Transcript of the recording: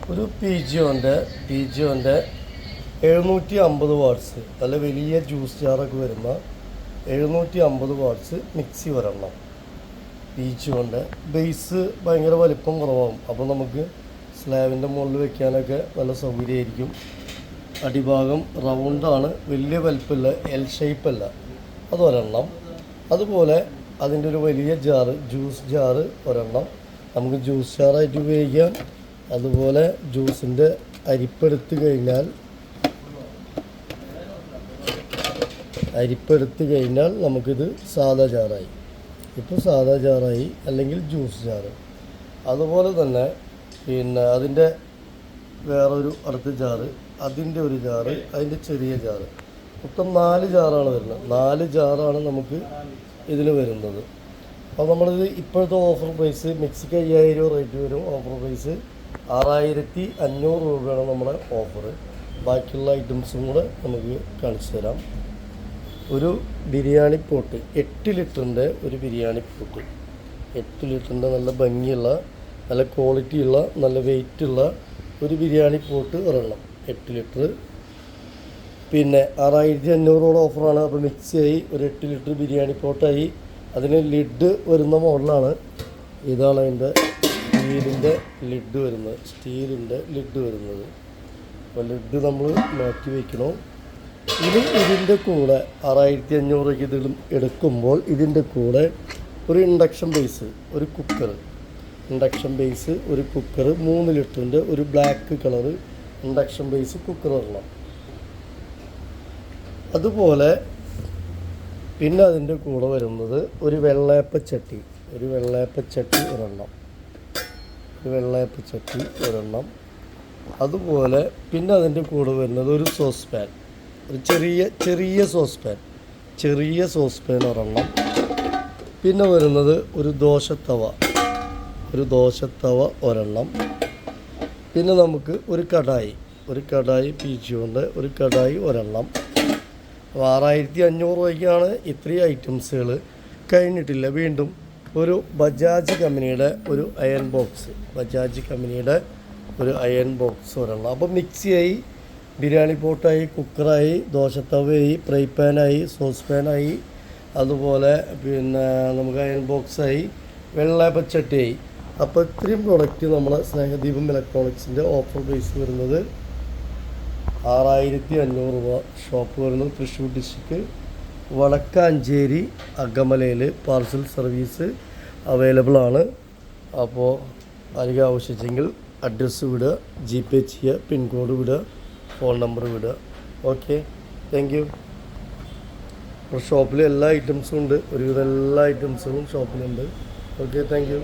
ഒരു P G ഒന്റെ P G ഒന്റെ എഴുന്നൂറ്റി അമ്പത് വാട്ട്സ് നല്ല വലിയ ജ്യൂസ് ജാറൊക്കെ വരുന്ന എഴുന്നൂറ്റി അമ്പത് വാട്ട്സ് മിക്സി ഒരെണ്ണം പി ജി ഒന്റെ ബേസ് ഭയങ്കര വലിപ്പം കുറവാകും. അപ്പോൾ നമുക്ക് സ്ലാബിന്റെ മുകളിൽ വെക്കാനൊക്കെ നല്ല സൗകര്യമായിരിക്കും. അടിഭാഗം റൗണ്ടാണ് വലിയ വലിപ്പമില്ല എൽ ഷേപ്പല്ല അതൊരെണ്ണം അതുപോലെ അതിന്റെ ഒരു വലിയ ജാറ് ജ്യൂസ് ജാറ് ഒരെണ്ണം. നമുക്ക് ജ്യൂസ് ജാറായിട്ട് ഉപയോഗിക്കാം. അതുപോലെ ജ്യൂസിന്റെ അരിപ്പെടുത്ത് കഴിഞ്ഞാൽ അരിപ്പെടുത്ത് കഴിഞ്ഞാൽ നമുക്കിത് സാദാ ചാറായി ഇപ്പോൾ സാദാ ചാറായി അല്ലെങ്കിൽ ജ്യൂസ് ചാറ് അതുപോലെ തന്നെ പിന്നെ അതിന്റെ വേറൊരു അടുത്ത ചാറ് അതിന്റെ ഒരു ചാറ് അതിന്റെ ചെറിയ ചാറ് മൊത്തം നാല് ചാറാണ് വരുന്നത്. നാല് ചാറാണ് നമുക്ക് ഇതിൽ വരുന്നത്. അപ്പോൾ നമ്മളിത് ഇപ്പോഴത്തെ ഓഫർ പ്രൈസ് മിക്സിക്ക് അയ്യായിരം റേറ്റ് വരും ഓഫർ പ്രൈസ്. ആറായിരത്തി അഞ്ഞൂറ് രൂപയാണ് നമ്മുടെ ഓഫർ ബാക്കിയുള്ള ഐറ്റംസും കൂടെ നമുക്ക് കാണിച്ചു തരാം. ഒരു ബിരിയാണി പോട്ട് എട്ട് ലിറ്ററിന്റെ ഒരു ബിരിയാണി പോട്ട്. എട്ട് ലിറ്ററിന്റെ നല്ല ഭംഗിയുള്ള നല്ല ക്വാളിറ്റിയുള്ള നല്ല വെയിറ്റുള്ള ഒരു ബിരിയാണി പോട്ട് ഒരെണ്ണം എട്ട് ലിറ്റർ പിന്നെ ആറായിരത്തി അഞ്ഞൂറോളം ഓഫറാണ്. അപ്പോൾ മിക്സിയായി ഒരു എട്ട് ലിറ്റർ ബിരിയാണി പോട്ടായി. അതിന് ലിഡ് വരുന്ന മോഡലാണ്. ഇതാണ് അതിന്റെ സ്റ്റീലിന്റെ ലിഡ് വരുന്നത് സ്റ്റീലിന്റെ ലിഡ് വരുന്നത്. അപ്പോൾ ലിഡ് നമ്മൾ മാറ്റി വയ്ക്കണം. ഇനി ഇതിന്റെ കൂടെ ആറായിരത്തി അഞ്ഞൂറ് രൂപയ്ക്ക് എടുക്കുമ്പോൾ ഇതിന്റെ കൂടെ ഒരു ഇൻഡക്ഷൻ ബേസ് ഒരു കുക്കർ. ഇൻഡക്ഷൻ ബേസ് ഒരു കുക്കർ മൂന്ന് ലിറ്ററിന്റെ ഒരു black colour induction base cooker വരണം അതുപോലെ പിന്നെ അതിന്റെ കൂടെ വരുന്നത് ഒരു വെള്ളയപ്പച്ചട്ടി ഒരു വെള്ളയപ്പച്ചട്ടി ഒരെണ്ണം ഒരു വെള്ളയപ്പച്ചട്ടി ഒരെണ്ണം. അതുപോലെ പിന്നെ അതിന്റെ കൂടെ വരുന്നത് ഒരു സോസ് പാൻ ഒരു ചെറിയ ചെറിയ സോസ് പാൻ ചെറിയ സോസ് പാൻ ഒരെണ്ണം. പിന്നെ വരുന്നത് ഒരു ദോശത്തവ. ഒരു ദോശത്തവ ഒരെണ്ണം. പിന്നെ നമുക്ക് ഒരു കടായി. ഒരു കടായി പീച്ചുകൊണ്ട് ഒരു കടായി ഒരെണ്ണം. ആറായിരത്തി അഞ്ഞൂറ് രൂപയ്ക്കാണ് ഇത്രയും ഐറ്റംസുകൾ കഴിഞ്ഞിട്ടില്ല. വീണ്ടും ഒരു ബജാജ് കമ്പനിയുടെ ഒരു അയൺ ബോക്സ് ബജാജ് കമ്പനിയുടെ ഒരു അയൺ ബോക്സ് ഒരെണ്ണം. അപ്പോൾ മിക്സിയായി ബിരിയാണി പോട്ടായി കുക്കറായി ദോശത്തവയായി ഫ്രൈ പാനായി സോസ് പാനായി അതുപോലെ പിന്നെ നമുക്ക് അയൺ ബോക്സായി വെള്ള പച്ചട്ടിയായി. അപ്പോൾ ഇത്രയും പ്രൊഡക്റ്റ് നമ്മൾ സ്നേഹദീപം ഇലക്ട്രോണിക്സിന്റെ ഓഫർ പ്രൈസ് വരുന്നത് ആറായിരത്തി അഞ്ഞൂറ് രൂപ. ഷോപ്പ് വരുന്നത് തൃശ്ശൂർ ഡിസ്ട്രിക്ട് വടക്കാഞ്ചേരി അഗമലയിൽ പാർസൽ സർവീസ് അവൈലബിൾ ആണ് അപ്പോൾ അധികം ആവശ്യിച്ചെങ്കിൽ അഡ്രസ്സ് വിടുക ജി പേ ചെയ്യുക പിൻകോഡ് വിടുക ഫോൺ നമ്പർ വിടുക. Okay thank you. ഷോപ്പിൽ എല്ലാ ഐറ്റംസും ഉണ്ട്. ഒരുവിധം എല്ലാ ഐറ്റംസും ഷോപ്പിലുണ്ട്. Okay thank U.